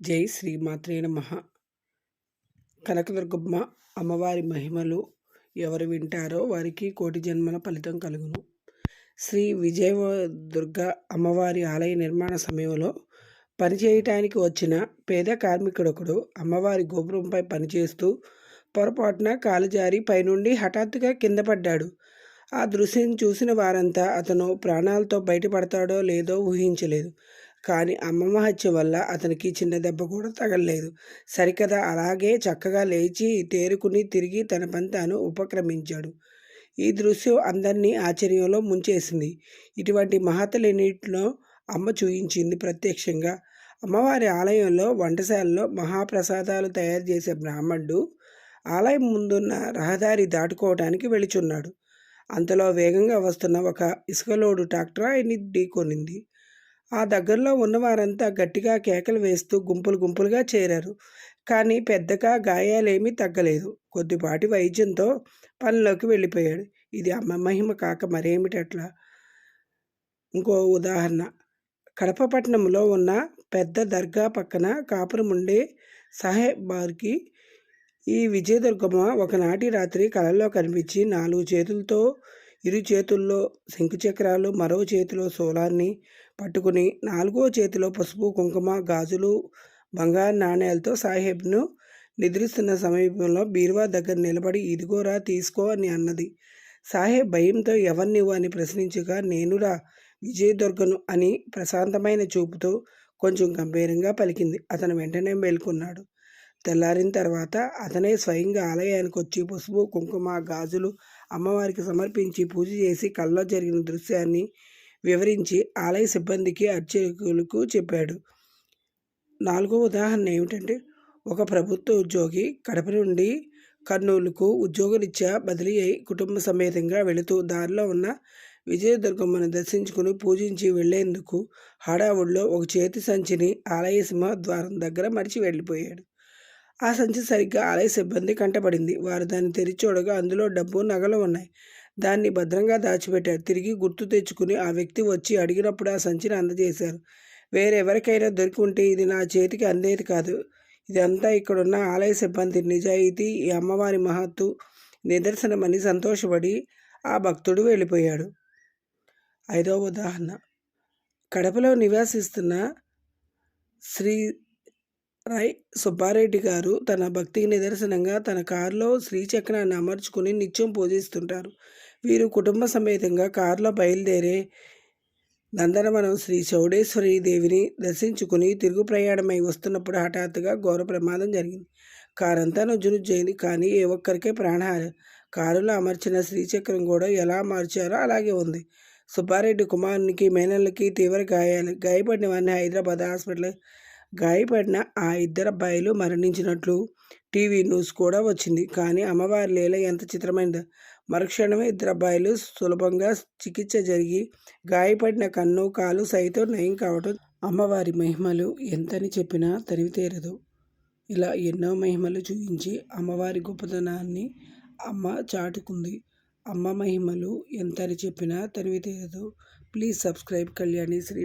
జై శ్రీమాత్రే నమ. కనకదుర్గమ్మ అమ్మవారి మహిమలు ఎవరు వింటారో వారికి కోటి జన్మల ఫలితం కలుగును. శ్రీ విజయదుర్గ అమ్మవారి ఆలయ నిర్మాణ సమయంలో పనిచేయటానికి వచ్చిన పేద కార్మికుడొకడు అమ్మవారి గోపురంపై పనిచేస్తూ పొరపాటున కాలుజారి పైనుండి హఠాత్తుగా కింద పడ్డాడు. ఆ దృశ్యం చూసిన వారంతా అతను ప్రాణాలతో బయటపడతాడో లేదో ఊహించలేదు. కానీ అమ్మమ్మ హత్య వల్ల అతనికి చిన్న దెబ్బ కూడా తగలలేదు. సరికదా అలాగే చక్కగా లేచి తేరుకుని తిరిగి తన పంతాను ఉపక్రమించాడు. ఈ దృశ్యం అందరినీ ఆశ్చర్యంలో ముంచేసింది. ఇటువంటి మహతలన్నింటిలో అమ్మ చూయించింది ప్రత్యక్షంగా. అమ్మవారి ఆలయంలో వంటశాలలో మహాప్రసాదాలు తయారు చేసే బ్రాహ్మణుడు ఆలయం ముందున్న రహదారి దాటుకోవడానికి వెళుచున్నాడు. అంతలో వేగంగా వస్తున్న ఒక ఇసుకలోడు ట్రాక్టర్ ఆయన్ని ఢీకొనింది. ఆ దగ్గరలో ఉన్నవారంతా గట్టిగా కేకలు వేస్తూ గుంపులు గుంపులుగా చేరారు. కానీ పెద్దగా గాయాలేమీ తగ్గలేదు. కొద్దిపాటి వైద్యంతో పనిలోకి వెళ్ళిపోయాడు. ఇది అమ్మ మహిమ కాక మరేమిటట్లా? ఇంకో ఉదాహరణ. కడపపట్నంలో ఉన్న పెద్ద దర్గా పక్కన కాపురముండే సాహెబ్ బార్కి ఈ విజయదుర్గమ్మ ఒకనాటి రాత్రి కళల్లో కనిపించి నాలుగు చేతులతో ఇరు చేతుల్లో శంకుచక్రాలు మరో చేతిలో శూలాన్ని పట్టుకుని నాలుగో చేతిలో పసుపు కుంకుమ గాజులు బంగారు నాణేలతో సాహెబ్ను నిద్రిస్తున్న సమీపంలో బీరువా దగ్గర నిలబడి ఇదిగోరా తీసుకో అని అన్నది. సాహెబ్ భయంతో ఎవరినివ్వు అని ప్రశ్నించగా నేనురా విజయదుర్గను అని ప్రశాంతమైన చూపుతో కొంచెం గంభీరంగా పలికింది. అతను వెంటనే మేల్కొన్నాడు. తెల్లారిన తర్వాత అతనే స్వయంగా ఆలయానికి వచ్చి పసుపు కుంకుమ గాజులు అమ్మవారికి సమర్పించి పూజ చేసి కళ్ళలో జరిగిన దృశ్యాన్ని వివరించి ఆలయ సిబ్బందికి అర్చకులకు చెప్పాడు. నాలుగో ఉదాహరణ ఏమిటంటే ఒక ప్రభుత్వ ఉద్యోగి కడప నుండి కర్నూలుకు ఉద్యోగరీత్యా బదిలీ అయి కుటుంబ సమేతంగా వెళుతూ దారిలో ఉన్న విజయదుర్గమ్మను దర్శించుకుని పూజించి వెళ్ళేందుకు హడావుడిలో ఒక చేతి సంచిని ఆలయ సింహద్వారం దగ్గర మరిచి వెళ్ళిపోయాడు. ఆ సంచి సరిగ్గా ఆలయ సిబ్బంది కంటపడింది వారు దాన్ని తెరిచోడగా అందులో డబ్బు నగలు ఉన్నాయి. దాన్ని భద్రంగా దాచిపెట్టారు. తిరిగి గుర్తు తెచ్చుకుని ఆ వ్యక్తి వచ్చి అడిగినప్పుడు ఆ సంచిని అందజేశారు. వేరెవరికైనా దొరికి ఉంటే ఇది నా చేతికి అందేది కాదు. ఇదంతా ఇక్కడున్న ఆలయ సిబ్బంది నిజాయితీ ఈ అమ్మవారి మహత్తు నిదర్శనమని సంతోషపడి ఆ భక్తుడు వెళ్ళిపోయాడు. ఐదవ ఉదాహరణ. కడపలో నివాసిస్తున్న శ్రీ రై సుబ్బారెడ్డి గారు తన భక్తికి నిదర్శనంగా తన కారులో శ్రీచక్రాన్ని అమర్చుకుని నిత్యం పూజిస్తుంటారు. వీరు కుటుంబ సమేతంగా కారులో బయలుదేరే నందనవనం శ్రీ చౌడేశ్వరి దేవిని దర్శించుకుని తిరుగు ప్రయాణమై వస్తున్నప్పుడు హఠాత్తుగా ఘోర ప్రమాదం జరిగింది. కారంతా నుజ్జునుజ్జైంది కానీ ఏ ఒక్కరికే ప్రాణహార. కారులో అమర్చిన శ్రీచక్రం కూడా ఎలా మార్చారో అలాగే ఉంది. సుబ్బారెడ్డి కుమారునికి మేనల్లకి తీవ్ర గాయాలు. గాయపడిన వారిని హైదరాబాద్ హాస్పిటల్ గాయపడిన ఆ ఇద్దరు అబ్బాయిలు మరణించినట్లు టీవీ న్యూస్ కూడా వచ్చింది. కానీ అమ్మవారి లీల ఎంత చిత్రమైనదో మరుక్షణమే ఇద్దరు అబ్బాయిలు సులభంగా చికిత్స జరిగి గాయపడిన కన్ను కాలు సైతం నయం కావటం అమ్మవారి మహిమలు ఎంతని చెప్పినా తరివితేరదు ఇలా ఎన్నో మహిమలు చూపించి అమ్మవారి గొప్పతనాన్ని అమ్మ చాటుకుంది. అమ్మ మహిమలు ఎంతని చెప్పినా తరివితేరదు ప్లీజ్ సబ్స్క్రైబ్ కళ్యాణి శ్రీ